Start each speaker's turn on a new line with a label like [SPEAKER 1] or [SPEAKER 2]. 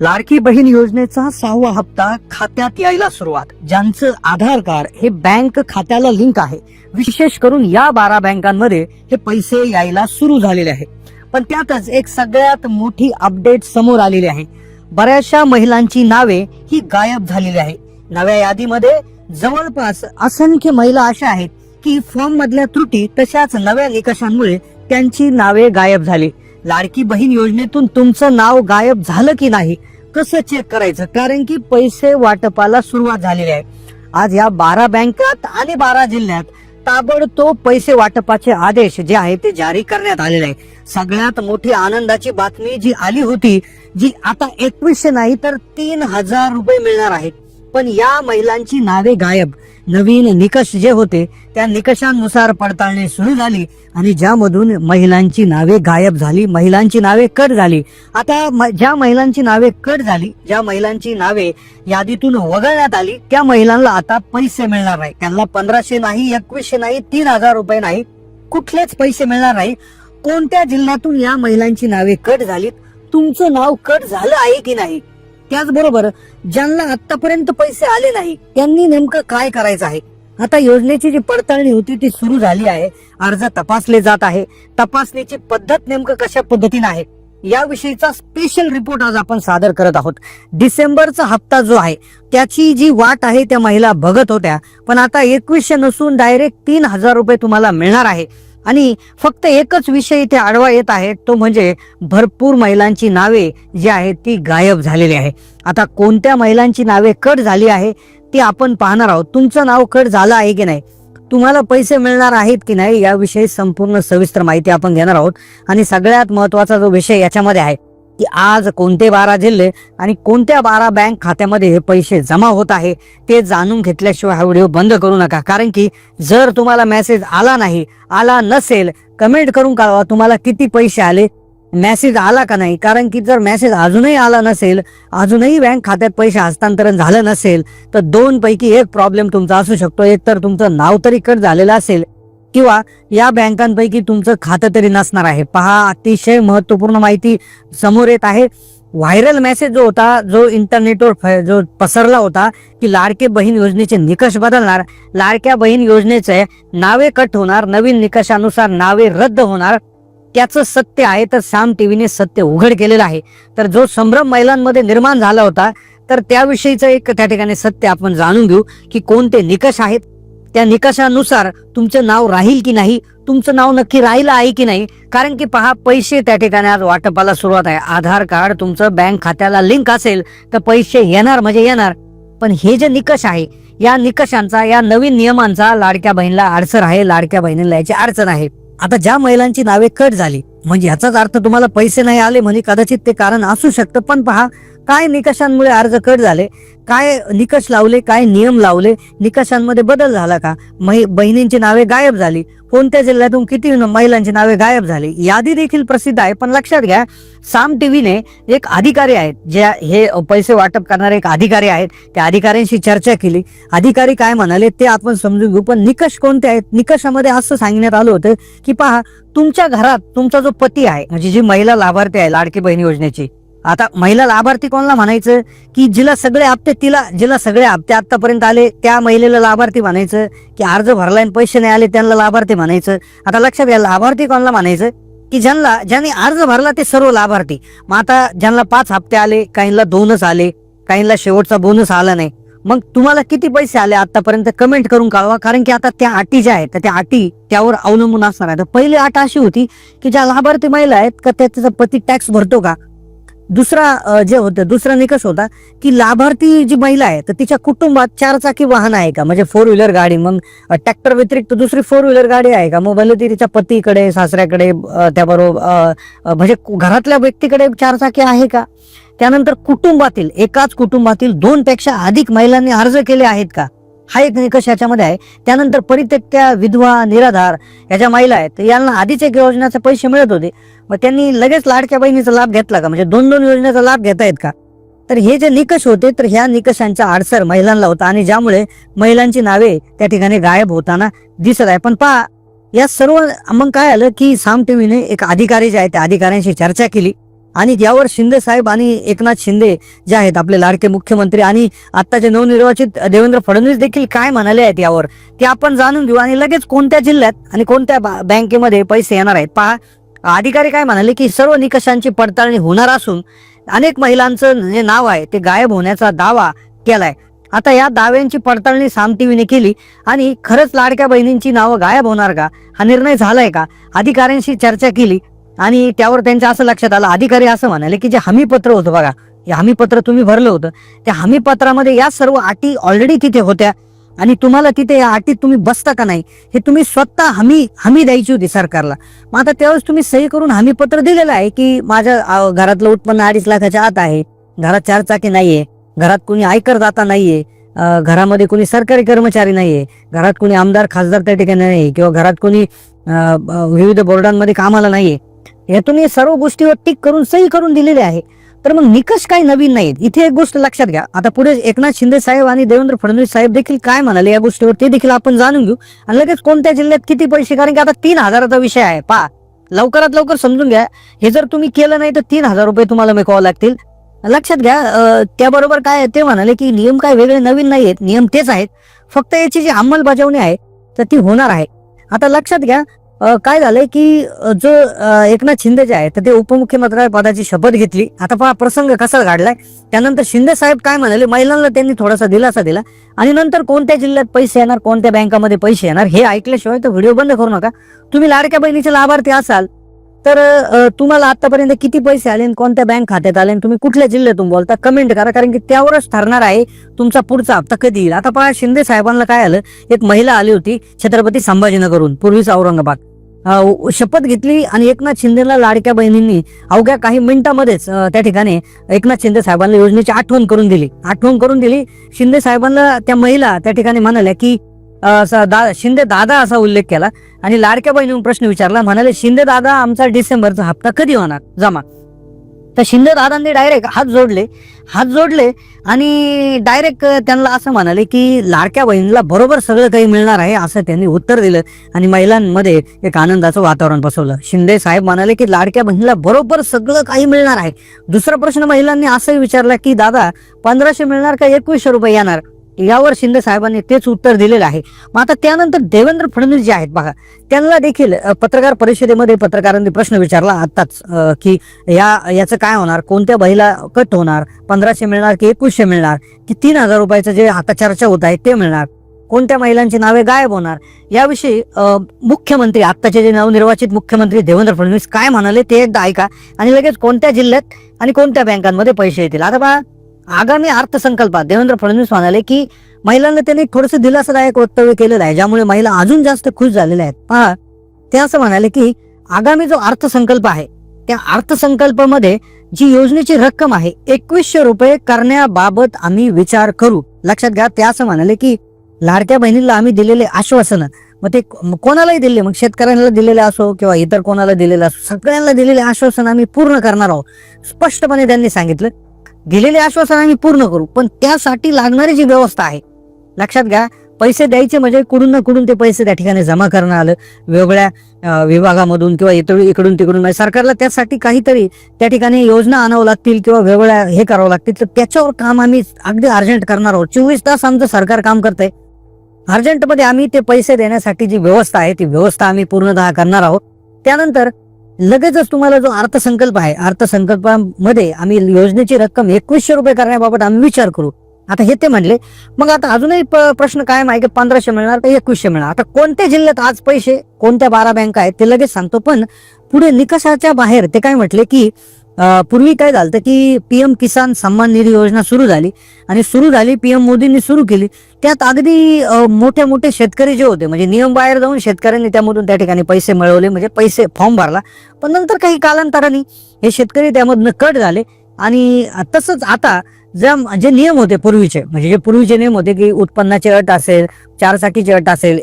[SPEAKER 1] लाडकी बहीण योजनेचा सहावा हप्ता खात्यात यायला सुरुवात. ज्यांचं आधार कार्ड हे बँक खात्याला लिंक आहे. विशेष करून या बारा बँकांमध्ये हे पैसे यायला सुरू झालेले आहे. पण त्यातच एक सगळ्यात मोठी अपडेट समोर आलेली आहे. बऱ्याचशा महिलांची नावे ही गायब झालेली आहे. नव्या यादीमध्ये जवळपास असंख्य महिला अशा आहेत की फॉर्म मधल्या त्रुटी तशाच नव्या निकषांमुळे त्यांची नावे गायब झाली. लाडकी बहीण योजनेतून तुमचं नाव गायब झालं की नाही कसं चेक करायचं? कारण की पैसे वाटपाला सुरुवात झालेली आहे. आज या बारा बँकात आणि बारा जिल्ह्यात ताबडतोब पैसे वाटपाचे आदेश जे आहे ते जारी करण्यात आलेले आहे. सगळ्यात मोठी आनंदाची बातमी जी आली होती जी आता एकवीसशे नाही तर तीन हजार रुपये मिळणार आहेत. पण या महिलांची नावे गायब. नवीन निकष जे होते त्या निकषांनुसार पडताळणी सुरू झाली आणि ज्यामधून महिलांची नावे गायब झाली महिलांची नावे कट झाली. आता म- ज्या महिलांची नावे कट झाली ज्या महिलांची नावे यादीतून वगळण्यात आली त्या महिलांना आता पैसे मिळणार नाही. त्यांना पंधराशे नाही एकवीसशे नाही तीन हजार रुपये नाही कुठलेच पैसे मिळणार नाही. कोणत्या जिल्ह्यातून या महिलांची नावे कट झालीत? तुमचं नाव कट झालं आहे की नाही? त्याचबरोबर ज्यांना आतापर्यंत पैसे आले नाही त्यांनी नेमकं काय करायचं आहे? आता योजनेची जी पडताळणी होती ती सुरू झाली आहे. अर्ज तपासले जात आहे. तपासणीची पद्धत नेमकं कशा पद्धतीने आहे? याविषयीचा स्पेशल रिपोर्ट आज आपण सादर करत आहोत. डिसेंबरचा हप्ता जो आहे त्याची जी वाट आहे त्या महिला बघत होत्या. पण आता एकवीसशे नसून डायरेक्ट तीन हजार रुपये तुम्हाला मिळणार आहे. आणि फक्त एकच विषय इथे आडवा येत आहे तो म्हणजे भरपूर महिलांची नावे जी आहेत ती गायब झालेली आहे. आता कोणत्या महिलांची नावे कट झाली आहे ती आपण पाहणार आहोत. तुमचं नाव कट झालं आहे की नाही? तुम्हाला पैसे मिळणार आहेत की नाही याविषयी संपूर्ण सविस्तर माहिती आपण घेणार आहोत. आणि सगळ्यात महत्त्वाचा जो विषय याच्यामध्ये आहे की आज कोणते बारा जिल्हे आणि कोणत्या बारा बँक खात्यामध्ये हे पैसे जमा होत आहे ते जाणून घेतल्याशिवाय हा व्हिडिओ बंद करू नका. कारण की जर तुम्हाला मेसेज आला नाही आला नसेल कमेंट करून कळवा तुम्हाला किती पैसे आले. मेसेज आला का नाही? कारण की जर मेसेज अजूनही आला नसेल अजूनही बँक खात्यात पैसे हस्तांतरण झालं नसेल तर दोन पैकी एक प्रॉब्लेम तुमचा असू शकतो. एक तर तुमचं नाव तरी कट झालेलं असेल किंवा या बँकांपैकी तुमचं खातं तरी नसणार आहे. पहा अतिशय महत्त्वपूर्ण माहिती समोर येत आहे. व्हायरल मेसेज जो होता जो इंटरनेटवर फ- जो पसरला होता की लाडके बहीण योजनेचे निकष बदलणार लाडक्या बहीण योजनेचे नावे कट होणार नवीन निकषानुसार नावे रद्द होणार त्याचं सत्य आहे तर साम टीव्हीने सत्य उघड केलेलं आहे. तर जो संभ्रम महिलांमध्ये निर्माण झाला होता तर त्याविषयीचं एक त्या ठिकाणी सत्य आपण जाणून घेऊ की कोणते निकष आहेत त्या निकषानुसार तुमचं नाव राहील की नाही तुमचं नाव नक्की राहिलं आहे की नाही कारण की पहा पैसे त्या ठिकाणी आज वाटपाला सुरुवात आहे. आधार कार्ड तुमचं बँक खात्याला लिंक असेल तर पैसे येणार म्हणजे येणार. पण हे जे निकष आहे या निकषांचा या नवीन नियमांचा लाडक्या बहिणीला अडचण आहे लाडक्या बहिणीला याची अडचण आहे. आता ज्या महिलांची नावे कट झाली म्हणजे याचाच अर्थ तुम्हाला पैसे नाही आले म्हणजे कदाचित ते कारण असू शकतं पण पहा काय निकषांमुळे अर्ज कट झाले? काय निकष लावले काय नियम लावले निकषांमध्ये बदल झाला का? बहिणींची नावे गायब झाली. कोणत्या जिल्ह्यातून किती महिलांची नावे गायब झाली? यादी देखील प्रसिद्ध आहे पण लक्षात घ्या साम टीव्हीने एक अधिकारी आहेत जे हे पैसे वाटप करणारे एक अधिकारी आहेत. त्या अधिकाऱ्यांशी चर्चा केली. अधिकारी काय म्हणाले ते आपण समजून घेऊ पण निकष कोणते आहेत? निकषामध्ये असं सांगण्यात आलं होतं की पहा तुमच्या घरात तुमचा जो पती आहे म्हणजे जी महिला लाभार्थी आहे लाडकी बहीण योजनेची आता महिला लाभार्थी कोणाला म्हणायचं? की जिला सगळे हप्ते तिला जिला सगळे हप्ते आतापर्यंत आले त्या महिलेला लाभार्थी म्हणायचं. की अर्ज भरला आणि पैसे नाही आले त्यांना लाभार्थी म्हणायचं. आता लक्षात घ्या लाभार्थी कोणाला म्हणायचं? की ज्यांना ज्यांनी अर्ज भरला ते सर्व लाभार्थी. मग आता ज्यांना पाच हप्ते आले काहींना दोनच आले काहींना शेवटचा बोनस आला नाही. मग तुम्हाला किती पैसे आले आतापर्यंत कमेंट करून कळवा. कारण की आता त्या अटी ज्या आहेत तर त्या अटी त्यावर अवलंबून असणार आहे. तर पहिली अट अशी होती की ज्या लाभार्थी महिला आहेत का त्याचा पती टॅक्स भरतो का? दुसरा जे होतं दुसरा निकष होता की लाभार्थी जी महिला आहे तर तिच्या कुटुंबात चार चाकी वाहन आहे का? म्हणजे फोर व्हीलर गाडी मग ट्रॅक्टर व्यतिरिक्त दुसरी फोर व्हीलर गाडी आहे का? मग भले ती तिच्या पतीकडे सासऱ्याकडे त्याबरोबर म्हणजे घरातल्या व्यक्तीकडे चार चाकी आहे का? त्यानंतर कुटुंबातील एकाच कुटुंबातील दोन पेक्षा अधिक महिलांनी अर्ज केले आहेत का? हा एक निकष याच्यामध्ये आहे. त्यानंतर परित्यक्त्या विधवा निराधार या ज्या महिला आहेत तर यांना आधीच एक योजनाचे पैसे मिळत होते. मग त्यांनी लगेच लाडक्या बहिणीचा लाभ घेतला का? म्हणजे दोन दोन योजनेचा लाभ घेता का? तर हे जे निकष होते तर ह्या निकषांचा आडसर महिलांना होता आणि ज्यामुळे महिलांची नावे त्या ठिकाणी गायब होताना दिसत आहे. पण पहा या सर्व मग काय आलं की साम टीव्हीने एक अधिकारी जे आहे त्या अधिकाऱ्यांशी चर्चा केली. आणि यावर शिंदे साहेब आणि एकनाथ शिंदे जे आहेत आपले लाडके मुख्यमंत्री आणि आत्ताचे नवनिर्वाचित देवेंद्र फडणवीस देखील काय म्हणाले आहेत यावर ते आपण जाणून घेऊ. आणि लगेच कोणत्या जिल्ह्यात आणि कोणत्या बा- बँकेमध्ये पैसे येणार आहेत? पहा अधिकारी काय म्हणाले की सर्व निकषांची पडताळणी होणार असून अनेक महिलांचं जे नाव आहे ते गायब होण्याचा दावा केलाय. आता या दाव्यांची पडताळणी साम टीव्हीने केली आणि खरंच लाडक्या बहिणींची नावं गायब होणार का? हा निर्णय झालाय का? अधिकाऱ्यांशी चर्चा केली. आणि त्यावर त्यांच्या असं लक्षात आलं. अधिकारी असं म्हणाले की जे हमीपत्र होतं बघा हे हमीपत्र तुम्ही भरलं होतं. त्या हमीपत्रामध्ये या सर्व अटी ऑलरेडी तिथे होत्या. आणि तुम्हाला तिथे या अटीत तुम्ही बसता का नाही हे तुम्ही स्वतः हमी हमी द्यायची होती सरकारला. मग आता त्यावेळेस तुम्ही सही करून हमीपत्र दिलेलं आहे की माझ्या घरातलं उत्पन्न अडीच लाखाच्या आत आहे. घरात चार चाकी नाहीये. घरात कोणी आयकरदाता नाहीये. घरामध्ये कोणी सरकारी कर्मचारी नाहीये. घरात कोणी आमदार खासदार त्या ठिकाणी नाही किंवा घरात कोणी विविध बोर्डांमध्ये कामाला नाहीये. यातून हे सर्व गोष्टीवर टिक करून सही करून दिलेले आहे. तर मग निकष काही नवीन नाहीत. इथे एक गोष्ट लक्षात घ्या. आता पुढे एकनाथ शिंदे साहेब आणि देवेंद्र फडणवीस साहेब देखील काय म्हणाले या गोष्टीवर ते देखील आपण जाणून घेऊ. आणि लगेच कोणत्या जिल्ह्यात किती पैसे कारण की आता तीन हजाराचा विषय आहे. पा लवकरात लवकर समजून घ्या. हे जर तुम्ही केलं नाही तर तीन हजार रुपये तुम्हाला मेकावं लागतील. लक्षात घ्या त्याबरोबर काय ते म्हणाले की नियम काय वेगळे नवीन नाही आहेत नियम तेच आहेत. फक्त याची जी अंमलबजावणी आहे तर ती होणार आहे. आता लक्षात घ्या काय झालंय की जो एकनाथ शिंदे जे आहे तर ते उपमुख्यमंत्री पदाची शपथ घेतली. आता पहा प्रसंग कसा घडलाय. त्यानंतर शिंदे साहेब काय म्हणाले महिलांना त्यांनी थोडासा दिलासा दिला. आणि नंतर कोणत्या जिल्ह्यात पैसे येणार कोणत्या बँकामध्ये पैसे येणार हे ऐकल्याशिवाय तर व्हिडिओ बंद करू नका. तुम्ही लाडक्या बहिणीचे लाभार्थी असाल तर तुम्हाला आतापर्यंत किती पैसे आले आणि कोणत्या बँक खात्यात आले तुम्ही कुठल्या जिल्ह्यातून बोलता? कमेंट करा कारण की त्यावरच ठरणार आहे तुमचा पुढचा हप्ता कधी येईल. आता पहा शिंदे साहेबांना काय आलं एक महिला आली होती छत्रपती संभाजीनगरहून पूर्वीच औरंगाबाद. शपथ घेतली आणि एकनाथ शिंदेला लाडक्या बहिणींनी अवघ्या काही मिनिटांमध्येच त्या ठिकाणी एकनाथ शिंदे साहेबांना योजनेची आठवण करून दिली. आठवण करून दिली. शिंदे साहेबांना त्या महिला त्या ठिकाणी म्हणाल्या की दा- शिंदे दादा असा उल्लेख केला आणि लाडक्या बहिणी प्रश्न विचारला म्हणाले शिंदे दादा आमचा डिसेंबरचा हप्ता कधी होणार? जमा. तर शिंदे दादांनी डायरेक्ट हात जोडले. हात जोडले आणि डायरेक्ट त्यांना असं म्हणाले की लाडक्या बहिणीला बरोबर सगळं काही मिळणार आहे असं त्यांनी उत्तर दिलं आणि महिलांमध्ये एक आनंदाचं वातावरण बसवलं. शिंदे साहेब म्हणाले की लाडक्या बहिणीला बरोबर सगळं काही मिळणार आहे. दुसरा प्रश्न महिलांनी असंही विचारला की दादा पंधराशे मिळणार का? एकवीसशे रुपये येणार. यावर शिंदे साहेबांनी तेच उत्तर दिलेलं आहे. मग आता त्यानंतर देवेंद्र फडणवीस जे आहेत बघा त्यांना देखील पत्रकार परिषदेमध्ये पत्रकारांनी प्रश्न विचारला आत्ताच की या याचं काय होणार? कोणत्या बहिला कट होणार? पंधराशे मिळणार की एकवीसशे मिळणार? की तीन हजार रुपयाचं जे आता चर्चा होत आहे ते मिळणार? कोणत्या महिलांची नावे गायब होणार? याविषयी मुख्यमंत्री आत्ताचे जे नवनिर्वाचित मुख्यमंत्री देवेंद्र फडणवीस काय म्हणाले ते एकदा ऐका आणि लगेच कोणत्या जिल्ह्यात आणि कोणत्या बँकांमध्ये पैसे येतील. आता बघा आगामी अर्थसंकल्पात देवेंद्र फडणवीस म्हणाले की महिलांना त्यांनी थोडस दिलासादायक वक्तव्य केलेलं आहे ज्यामुळे महिला अजून जास्त खुश झालेल्या आहेत. पहा ते असं म्हणाले की आगामी जो अर्थसंकल्प आहे त्या अर्थसंकल्पामध्ये जी योजनेची रक्कम आहे एकवीसशे रुपये करण्याबाबत आम्ही विचार करू. लक्षात घ्या ते असं म्हणाले की लाडक्या बहिणीला आम्ही दिलेले आश्वासन मग ते कोणालाही दिले मग शेतकऱ्यांना दिलेले असो किंवा इतर कोणाला दिलेले असो सगळ्यांना दिलेले आश्वासन आम्ही पूर्ण करणार आहोत. स्पष्टपणे त्यांनी सांगितलं. दिलेले आश्वासन आम्ही पूर्ण करू पण त्यासाठी लागणारी जी व्यवस्था आहे लक्षात घ्या पैसे द्यायचे म्हणजे कुठून ना कुठून ते पैसे त्या ठिकाणी जमा करणं आलं. वेगवेगळ्या विभागामधून किंवा इकडून तिकडून म्हणजे सरकारला त्यासाठी काहीतरी त्या ठिकाणी योजना आणावं लागतील किंवा वेगवेगळ्या हे करावं लागतील. तर त्याच्यावर काम आम्ही अगदी अर्जंट करणार आहोत. चोवीस तास आमचं सरकार काम करतंय. अर्जंटमध्ये आम्ही ते पैसे देण्यासाठी जी व्यवस्था आहे ती व्यवस्था आम्ही पूर्णतः करणार आहोत. त्यानंतर लगेचच तुम्हाला जो अर्थसंकल्प आहे अर्थसंकल्पामध्ये आम्ही योजनेची रक्कम एकवीसशे रुपये करण्याबाबत आम्ही विचार करू. आता हे ते म्हणले मग आता अजूनही प्रश्न कायम आहे की पंधराशे मिळणार तर एकवीसशे मिळणार? आता कोणत्या जिल्ह्यात आज पैसे कोणत्या बारा बँका आहेत ते लगेच सांगतो पण पुढे निकषाच्या बाहेर ते काय म्हटले की पूर्वी काय झालं की पीएम किसान सन्मान निधी योजना सुरू झाली आणि सुरू झाली पीएम मोदींनी सुरू केली. त्यात अगदी मोठे मोठे शेतकरी जे होते म्हणजे नियम बाहेर जाऊन शेतकऱ्यांनी त्यामधून त्या ठिकाणी पैसे मिळवले म्हणजे पैसे फॉर्म भरला. पण नंतर काही कालांतराने हे शेतकरी त्यामधनं कट झाले आणि तसंच आता ज्या जे नियम होते पूर्वीचे म्हणजे जे पूर्वीचे नियम होते की उत्पन्नाची अट असेल चार अट असेल